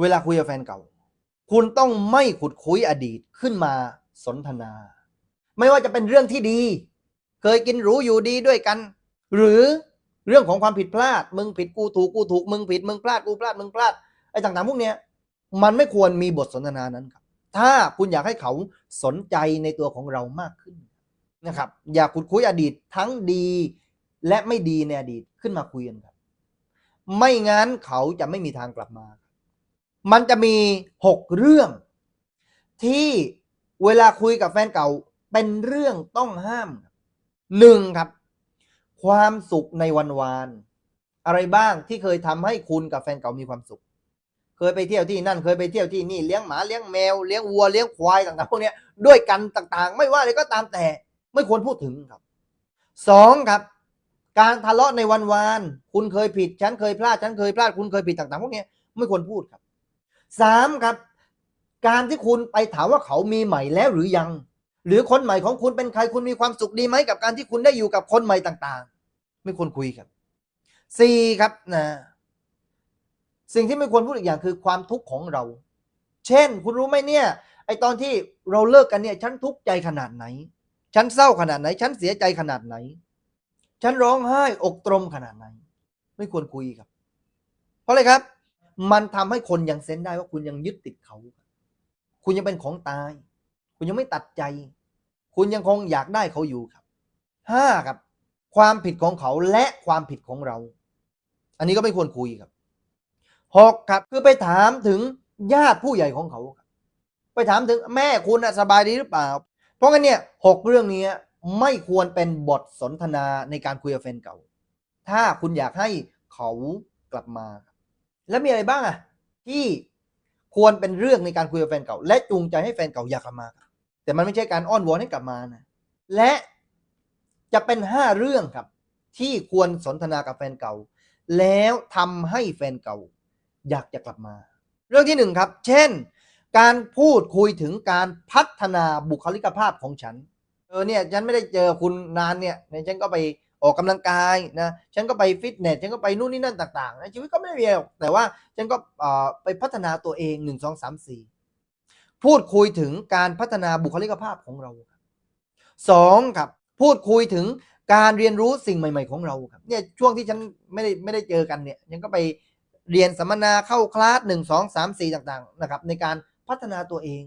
เวลาคุยกับแฟนเก่า คุณต้องไม่ขุดคุยอดีตขึ้นมาสนทนา ไม่ว่าจะเป็นเรื่องที่ดี เคยกินหรูอยู่ดีด้วยกัน หรือเรื่องของความผิดพลาด มึงผิดกูถูกกูถูกมึงผิดมึงพลาดกูพลาดมึงพลาดไอ้ต่างๆพวกเนี้ยมันไม่ควรมีบทสนทนานั้นครับ ถ้าคุณอยากให้เขาสนใจในตัวของเรามากขึ้นนะครับ อย่าขุดคุยอดีตทั้งดีและไม่ดีในอดีตขึ้นมาคุยกันครับ ไม่งั้นเขาจะไม่มีทางกลับมา มันจะมีหกเรื่อง ที่เวลาคุยกับแฟนเก่าเป็นเรื่องต้องห้ามหนึ่งครับ ความสุขในวันวาน อะไรบ้างที่เคยทำให้คุณกับแฟนเก่ามีความสุข เคยไปเที่ยวที่นั่นเคยไปเที่ยวที่นี่เลี้ยงหมาเลี้ยงแมวเลี้ยงวัวเลี้ยงควายต่างๆพวกนี้ด้วยกันต่างๆ ไม่ว่าอะไรก็ตามแต่ไม่ควรพูดถึงครับสองครับ การทะเลาะในวันวาน คุณเคยผิด ฉันเคยพลาด ฉันเคยพลาด คุณเคยผิดต่างๆพวกนี้ไม่ควรพูดครับ สามครับ การที่คุณไปถามว่าเขามีใหม่แล้วหรือยัง หรือคนใหม่ของคุณเป็นใครคุณมีความสุขดีไหมกับการที่คุณได้อยู่กับคนใหม่ต่าง ๆ ไม่ควรคุยครับสี่ครับนะสิ่งที่ไม่ควรพูดอีกอย่างคือความทุกข์ของเรา เช่น คุณรู้ไหมเนี่ย ไอตอนที่เราเลิกกันเนี่ย ฉันทุกข์ใจขนาดไหน ฉันเศร้าขนาดไหน ฉันเสียใจขนาดไหน ฉันร้องไห้อกตรมขนาดไหน ไม่ควรคุยครับ เพราะอะไรครับ มันทำให้คนยังเซนได้ว่าคุณยังยึดติดเขา คุณยังเป็นของตาย คุณยังไม่ตัดใจ คุณยังคงอยากได้เขาอยู่ครับห้าครับ ความผิดของเขาและความผิดของเรา อันนี้ก็ไม่ควรคุยครับหกครับคือไปถามถึงญาติผู้ใหญ่ของเขาครับไปถามถึงแม่คุณนะสบายดีหรือเปล่า เพราะงั้นเนี่ยหกเรื่องนี้ไม่ควรเป็นบทสนทนาในการคุยกับแฟนเก่า ถ้าคุณอยากให้เขากลับมา แล้วมีอะไรบ้างอะที่ควรเป็นเรื่องในการคุยกับแฟนเก่า และจูงใจให้แฟนเก่าอยากกลับมา แต่มันไม่ใช่การอ้อนวอนให้กลับมานะและจะเป็นห้าเรื่องครับ ที่ควรสนทนากับแฟนเก่า แล้วทำให้แฟนเก่า อยากจะกลับมา เรื่องที่หนึ่งครับ เช่น การพูดคุยถึงการพัฒนาบุคลิกภาพของฉันเออเนี่ยฉันไม่ได้เจอคุณนานเนี่ยฉันก็ไป ออกกำลังกายนะฉันก็ไปฟิตเนสฉันก็ไปนู่นนี่นั่นต่างๆนะชีวิตก็ไม่ได้มีอะไรหรอกแต่ว่าฉันก็ไปพัฒนาตัวเองหนึ่งสองสามสี่พูดคุยถึงการพัฒนาบุคลิกภาพของเราสองครับพูดคุยถึงการเรียนรู้สิ่งใหม่ ๆ ของเราครับเนี่ยช่วงที่ฉันไม่ได้ไม่ได้เจอกันเนี่ยฉันก็ไปเรียนสัมมนาเข้าคลาสหนึ่งสองสามสี่ต่างๆนะครับในการพัฒนาตัวเอง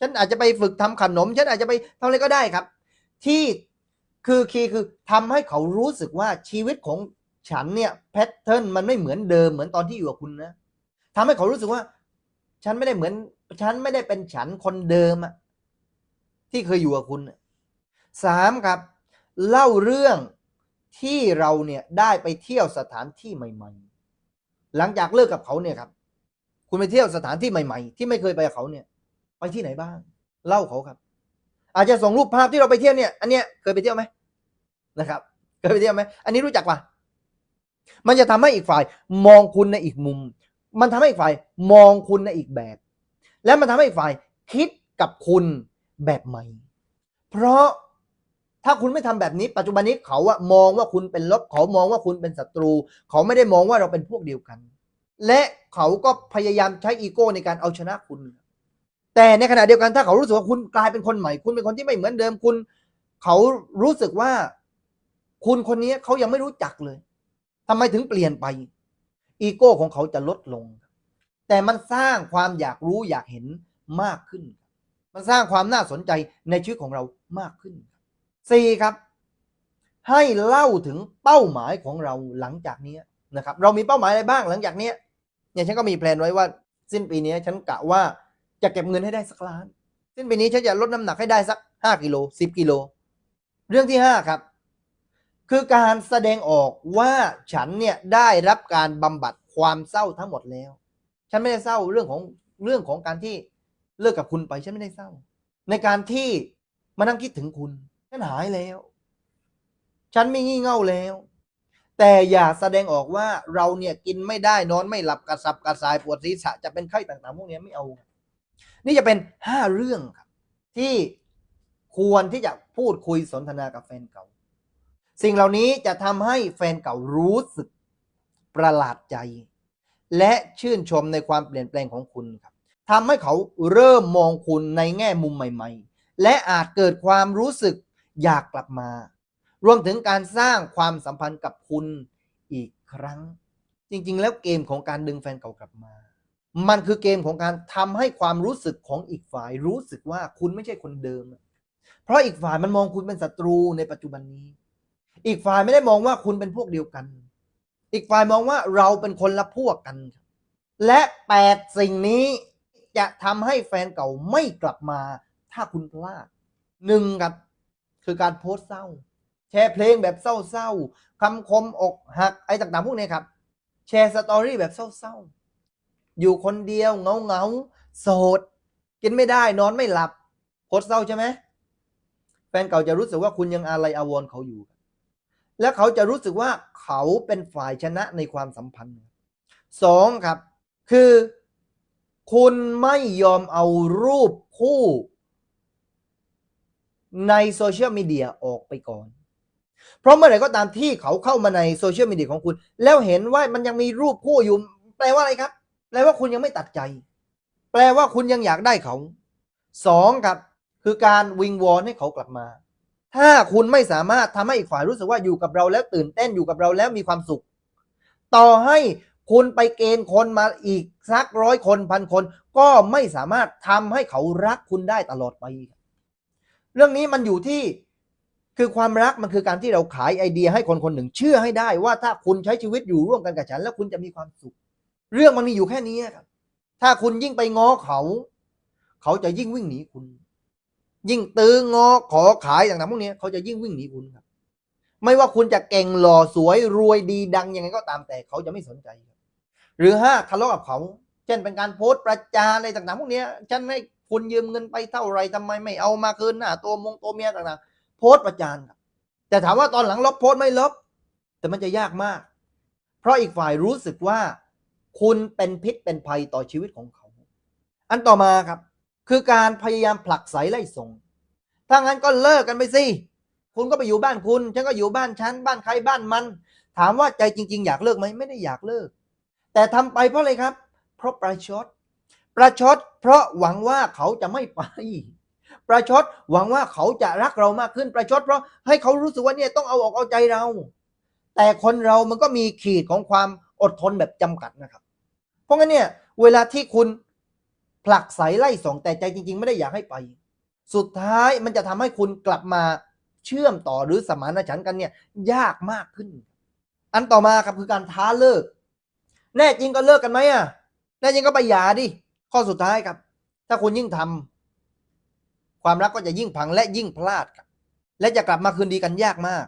ฉันอาจจะไปฝึกทำขนม ฉันอาจจะไปทำอะไรก็ได้ครับ ที่ คือคีย์คือทำให้เขารู้สึกว่าชีวิตของฉันเนี่ยแพทเทิร์นมันไม่เหมือนเดิมเหมือนตอนที่อยู่กับคุณนะทำให้เขารู้สึกว่า ฉันไม่ได้เหมือน ฉันไม่ได้เป็นฉันคนเดิมอะที่เคยอยู่กับคุณสามครับ เล่าเรื่องที่เราเนี่ยได้ไปเที่ยวสถานที่ใหม่ ๆ หลังจากเลิกกับเขาเนี่ยครับ คุณไปเที่ยวสถานที่ใหม่ ๆ ที่ไม่เคยไปกับเขาเนี่ย ไปที่ไหนบ้าง เล่าเขาครับ อาจจะส่งรูปภาพที่เราไปเที่ยวเนี่ย อันเนี้ยเคยไปเที่ยวไหมนะครับ เคยไปเที่ยวไหมอันนี้รู้จักปะมันจะทำให้อีกฝ่ายมองคุณในอีกมุม มันทำให้อีกฝ่ายมองคุณในอีกแบบ และมันทำให้อีกฝ่ายคิดกับคุณแบบใหม่ เพราะถ้าคุณไม่ทำแบบนี้ ปัจจุบันนี้เขาอะมองว่าคุณเป็นลบเขามองว่าคุณเป็นศัตรู เขาไม่ได้มองว่าเราเป็นพวกเดียวกัน และเขาก็พยายามใช้อีโก้ในการเอาชนะคุณ แต่ในขณะเดียวกันถ้าเขารู้สึกว่าคุณกลายเป็นคนใหม่ คุณเป็นคนที่ไม่เหมือนเดิมคุณ เขารู้สึกว่า คุณคนนี้เขายังไม่รู้จักเลยทำไมถึงเปลี่ยนไป อีโก้ของเขาจะลดลง แต่มันสร้างความอยากรู้อยากเห็นมากขึ้น มันสร้างความน่าสนใจในชีวิตของเรามากขึ้นสี่ครับ ให้เล่าถึงเป้าหมายของเราหลังจากนี้นะครับ เรามีเป้าหมายอะไรบ้างหลังจากนี้เนี่ยฉันก็มีแพลนไว้ว่า สิ้นปีนี้ฉันกะว่า จะเก็บเงินให้ได้สักล้านสิ้นปีนี้ฉันจะลดน้ำหนักให้ได้สักห้ากิโลสิบกิโล เรื่องที่ห้าครับ คือการแสดงออกว่าฉันเนี่ยได้รับการบำบัดความเศร้าทั้งหมดแล้ว ฉันไม่ได้เศร้าเรื่องของเรื่องของการที่เลิกกับคุณไปฉันไม่ได้เศร้า ในการที่มานั่งคิดถึงคุณ ฉันหายแล้ว ฉันไม่งี่เง่าแล้ว แต่อย่าแสดงออกว่าเราเนี่ยกินไม่ได้นอนไม่หลับกระสับกระส่ายปวดศีรษะจะเป็นไข้ต่างๆพวกนี้ไม่เอา นี่จะเป็นห้าเรื่องครับ ที่ควรที่จะพูดคุยสนทนากับแฟนเก่า สิ่งเหล่านี้จะทำให้แฟนเก่ารู้สึกประหลาดใจ และชื่นชมในความเปลี่ยนแปลงของคุณครับทำให้เขาเริ่มมองคุณในแง่มุมใหม่ ๆ และอาจเกิดความรู้สึกอยากกลับมา รวมถึงการสร้างความสัมพันธ์กับคุณอีกครั้ง จริง ๆ แล้วเกมของการดึงแฟนเก่ากลับมา มันคือเกมของการทำให้ความรู้สึกของอีกฝ่ายรู้สึกว่าคุณไม่ใช่คนเดิม เพราะอีกฝ่ายมันมองคุณเป็นศัตรูในปัจจุบันนี้ อีกฝ่ายไม่ได้มองว่าคุณเป็นพวกเดียวกัน อีกฝ่ายมองว่าเราเป็นคนละพวกกัน และแปดสิ่งนี้จะทำให้แฟนเก่าไม่กลับมา ถ้าคุณพลาดหนึ่งครับคือการโพสต์เศร้า แชร์เพลงแบบเศร้าๆคำคมอกหักไอ้ต่างๆพวกนี้ครับ แชร์สตอรี่แบบเศร้าๆ อยู่คนเดียวเงาเงาโสด กินไม่ได้นอนไม่หลับโพสต์เศร้าใช่ไหมแฟนเก่าจะรู้สึกว่าคุณยังอาลัยอาวรเขาอยู่ และเขาจะรู้สึกว่าเขาเป็นฝ่ายชนะในความสัมพันธ์สองครับ คือคุณไม่ยอมเอารูปคู่ในโซเชียลมีเดียออกไปก่อน เพราะเมื่อไหร่ก็ตามที่เขาเข้ามาในโซเชียลมีเดียของคุณ แล้วเห็นว่ามันยังมีรูปคู่อยู่ แปลว่าอะไรครับ ลว่าคุณยังไม่ตัดใจ แปลว่าคุณยังอยากได้เขาสองครับ คือการวิงวอนให้เขากลับมา ถ้าคุณไม่สามารถทำให้อีกฝ่ายรู้สึกว่าอยู่กับเราแล้วตื่นเต้นอยู่กับเราแล้วมีความสุข ต่อให้คุณไปเกณฑ์คนมาอีกสักร้อยคนพันคน ก็ไม่สามารถทำให้เขารักคุณได้ตลอดไป เรื่องนี้มันอยู่ที่คือความรักมันคือการที่เราขายไอเดียให้คนคนหนึ่งเชื่อให้ได้ว่าถ้าคุณใช้ชีวิตอยู่ร่วมกันกับฉัน แล้วคุณจะมีความสุข เรื่องมันมีอยู่แค่นี้ครับ ถ้าคุณยิ่งไปง้อเขา เขาจะยิ่งวิ่งหนีคุณ ยิ่งตื้องอขอขายต่างๆพวกนี้เขาจะยิ่งวิ่งหนีคุณครับ ไม่ว่าคุณจะเก่งหล่อสวยรวยดีดังยังไงก็ตามแต่เขาจะไม่สนใจครับ หรือห้าทะเลาะกับเขา เช่นเป็นการโพสต์ประจานอะไรต่างๆพวกนี้ฉันให้คุณยืมเงินไปเท่าไรทำไมไม่เอามาคืนหน้าตัวมงตัวเมียต่างๆ โพสต์ประจานครับ แต่ถามว่าตอนหลังลบโพสต์ไม่ลบ แต่มันจะยากมาก เพราะอีกฝ่ายรู้สึกว่า คุณเป็นพิษเป็นภัยต่อชีวิตของเขา อันต่อมาครับ คือการพยายามผลักไสไล่ส่ง ถ้างั้นก็เลิกกันไปสิ คุณก็ไปอยู่บ้านคุณ ฉันก็อยู่บ้านฉัน บ้านใครบ้านมัน ถามว่าใจจริง ๆ อยากเลิกไหมไม่ได้อยากเลิก แต่ทำไปเพราะอะไรครับ เพราะประชด ประชด เพราะหวังว่าเขาจะไม่ไป ประชดหวังว่าเขาจะรักเรามากขึ้น ประชด เพราะให้เขารู้สึกว่าเนี่ยต้องเอาออกเอาใจเรา แต่คนเรามันก็มีขีดของความอดทนแบบจำกัดนะครับ เพราะงั้นเนี่ยเวลาที่คุณผลักไสไล่ส่งแต่ใจจริง ๆ ไม่ได้อยากให้ไป สุดท้ายมันจะทำให้คุณกลับมาเชื่อมต่อหรือสมานฉันท์กันเนี่ยยากมากขึ้น อันต่อมาครับคือการท้าเลิก แน่จริงก็เลิกกันไหมอะแน่จริงก็ไปหย่าดิข้อสุดท้ายครับ ถ้าคุณยิ่งทำความรักก็จะยิ่งพังและยิ่งพลาดครับ และจะกลับมาคืนดีกันยากมาก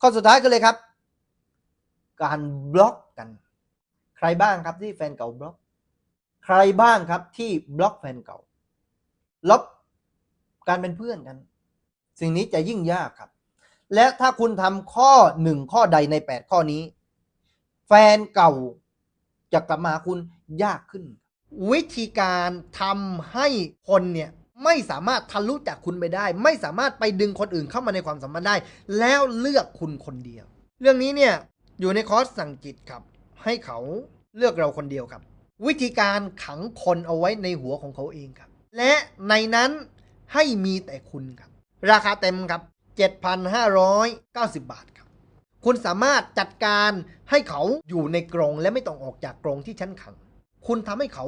ข้อสุดท้ายคือเลยครับ การบล็อกกัน ใครบ้างครับที่แฟนเก่าบล็อก ใครบ้างครับที่บล็อกแฟนเก่าลบการเป็นเพื่อนกัน สิ่งนี้จะยิ่งยากครับ และถ้าคุณทำข้อหนึ่งข้อใดในแปดข้อนี้ แฟนเก่าจะกลับมาหาคุณยากขึ้น วิธีการทำให้คนเนี่ยไม่สามารถทะลุจากคุณไปได้ ไม่สามารถไปดึงคนอื่นเข้ามาในความสัมพันธ์ได้ แล้วเลือกคุณคนเดียว เรื่องนี้เนี่ยอยู่ในคอร์สสั่งจิตครับ ให้เขาเลือกเราคนเดียวครับ วิธีการขังคนเอาไว้ในหัวของเขาเองครับ และในนั้นให้มีแต่คุณครับ ราคาเต็มครับ 7,590 บาทครับ คุณสามารถจัดการให้เขาอยู่ในกรงและไม่ต้องออกจากกรงที่ชั้นขัง คุณทำให้เขา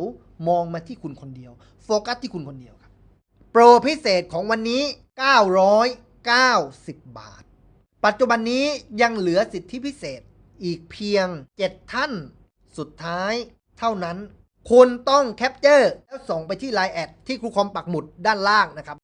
มองมาที่คุณคนเดียว โฟกัสที่คุณคนเดียวครับ โปรพิเศษของวันนี้ 990 บาท ปัจจุบันนี้ยังเหลือสิทธิพิเศษ อีกเพียง 7 ท่าน สุดท้าย เท่านั้น คุณต้องแคปเจอร์แล้วส่งไปที่ Line แอดที่ครูคอมปักหมุดด้านล่างนะครับ